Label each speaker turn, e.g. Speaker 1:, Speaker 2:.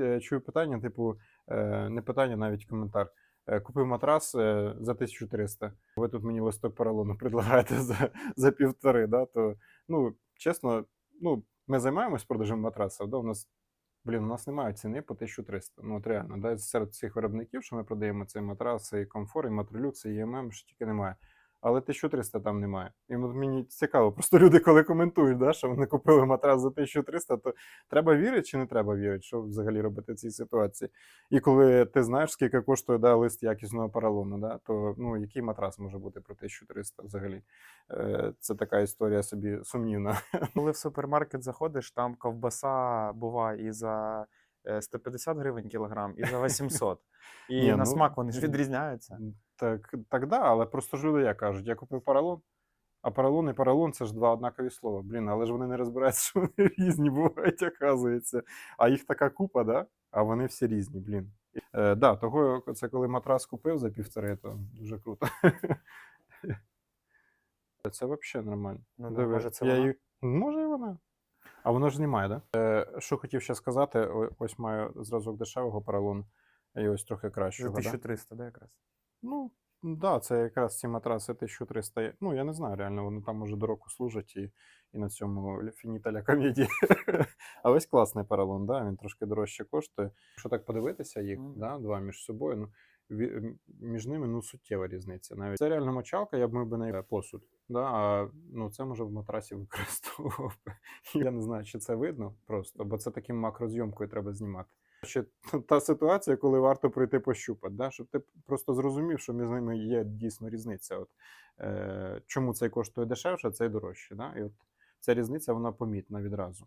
Speaker 1: е, чую питання, типу, е, не питання, навіть коментар. Е, Купив матрас за 1300. Ви тут мені листок поролону предлагаєте за, за півтори. Да? То, ну, чесно, ну, ми займаємось продажем матрасів. Да? У нас, блін, у нас немає ціни по 1300. Ну, от реально, да? серед всіх виробників, що ми продаємо, це і матраси, і комфор, і матролюкс, і ЄММ, що тільки немає. Але 1300 там немає. І мені цікаво, просто люди, коли коментують, да, що вони купили матрас за 1300, то треба вірити чи не треба вірити, що взагалі робити в цій ситуації. І коли ти знаєш, скільки коштує да, лист якісного поролону, да, то ну, який матрас може бути про 1300 взагалі? Е, це така історія собі сумнівна.
Speaker 2: Коли в супермаркет заходиш, там ковбаса буває і за е, 150 гривень кілограм, і за 800. І
Speaker 1: Ні,
Speaker 2: на
Speaker 1: ну,
Speaker 2: смак вони ж відрізняються.
Speaker 1: Так, так да, але просто ж люди як кажуть, я купив поролон, а поролон і поролон це ж два однакові слова. Блін, але ж вони не розбираються, що вони різні бувають, оказується. А їх така купа, да? а вони всі різні, блін. Е, да, того це коли матрас купив за півтори, то дуже круто. Це взагалі нормально.
Speaker 2: Ну, да,
Speaker 1: Диви,
Speaker 2: може, це
Speaker 1: я
Speaker 2: вона?
Speaker 1: її- Може, і вона. А воно ж знімає, так? Да? Е, що хотів ще сказати, о- ось маю зразок дешевого поролону, і ось трохи кращого. да?
Speaker 2: 1300, да, якраз.
Speaker 1: Ну, да, це якраз ці матраси 1300. Ну, я не знаю, реально, вони там уже до року служать і, і на цьому ля- фініталя комедії. а ось класний поролон, да, він трошки дорожче коштує. Якщо так подивитися їх, да, два між собою, ну, між ними ну, суттєва різниця. Навіть це реально мочалка, я б мив би на посуд. Да, а ну, це може в матрасі використовував. Я не знаю, чи це видно просто, бо це таким макрозйомкою треба знімати. Ще та ситуація, коли варто прийти пощупати, да? щоб ти просто зрозумів, що між ними є дійсно різниця. От, е, чому цей коштує дешевше, а цей дорожче. Да? І от ця різниця вона помітна відразу.